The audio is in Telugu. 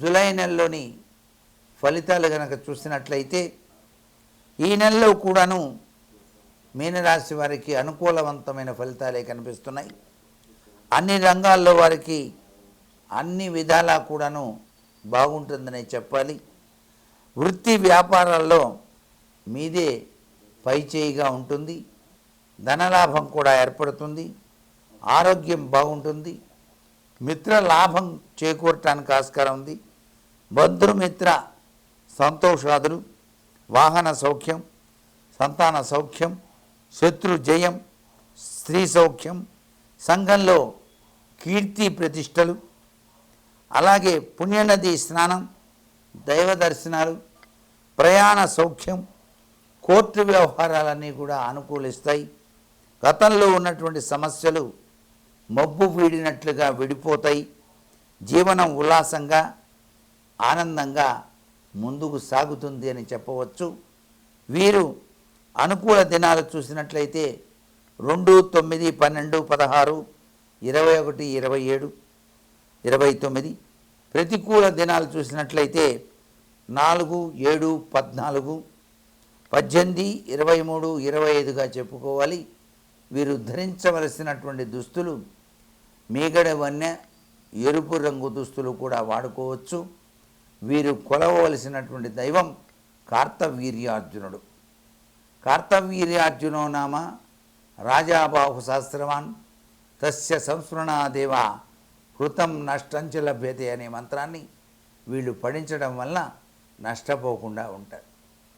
జూలై నెలలోని ఫలితాలు కనుక చూసినట్లయితే ఈ నెలలో కూడాను మీనరాశి వారికి అనుకూలవంతమైన ఫలితాలే కనిపిస్తున్నాయి. అన్ని రంగాల్లో వారికి అన్ని విధాలా కూడాను బాగుంటుందనే చెప్పాలి. వృత్తి వ్యాపారాల్లో మీదే పైచేయిగా ఉంటుంది. ధనలాభం కూడా ఏర్పడుతుంది. ఆరోగ్యం బాగుంటుంది. మిత్ర లాభం చేకూరటానికి ఆస్కారం ఉంది. బంధుమిత్ర సంతోషాదులు వాహన సౌఖ్యం సంతాన సౌఖ్యం శత్రు జయం స్త్రీ సౌఖ్యం సంఘంలో కీర్తి ప్రతిష్టలు అలాగే పుణ్యనది స్నానం దైవ దర్శనాలు ప్రయాణ సౌఖ్యం కోర్టు వ్యవహారాలన్నీ కూడా అనుకూలిస్తాయి. గతంలో ఉన్నటువంటి సమస్యలు మబ్బు వీడినట్లుగా విడిపోతాయి. జీవనం ఉల్లాసంగా ఆనందంగా ముందుకు సాగుతుంది అని చెప్పవచ్చు. వీరు అనుకూల దినాలు చూసినట్లయితే రెండు తొమ్మిది పన్నెండు పదహారు ఇరవై ఒకటి ఇరవై ఏడు ఇరవై తొమ్మిది ప్రతికూల దినాలు చూసినట్లయితే నాలుగు ఏడు పద్నాలుగు పద్దెనిమిది ఇరవై మూడు ఇరవై ఐదుగా చెప్పుకోవాలి. వీరు ధరించవలసినటువంటి దుస్తులు మీగడ వన్య ఎరుపు రంగు దుస్తులు కూడా వాడుకోవచ్చు. వీరు కొలవవలసినటువంటి దైవం కార్తవీర్యార్జునుడు. కార్తవీర్యార్జునో నామ రాజాబాహు సహస్రవాన్ తస్య సంస్మరణాదేవ కృతం నష్టంచ లభ్యతే అనే మంత్రాన్ని వీళ్ళు పఠించడం వల్ల నష్టపోకుండా ఉంటారు.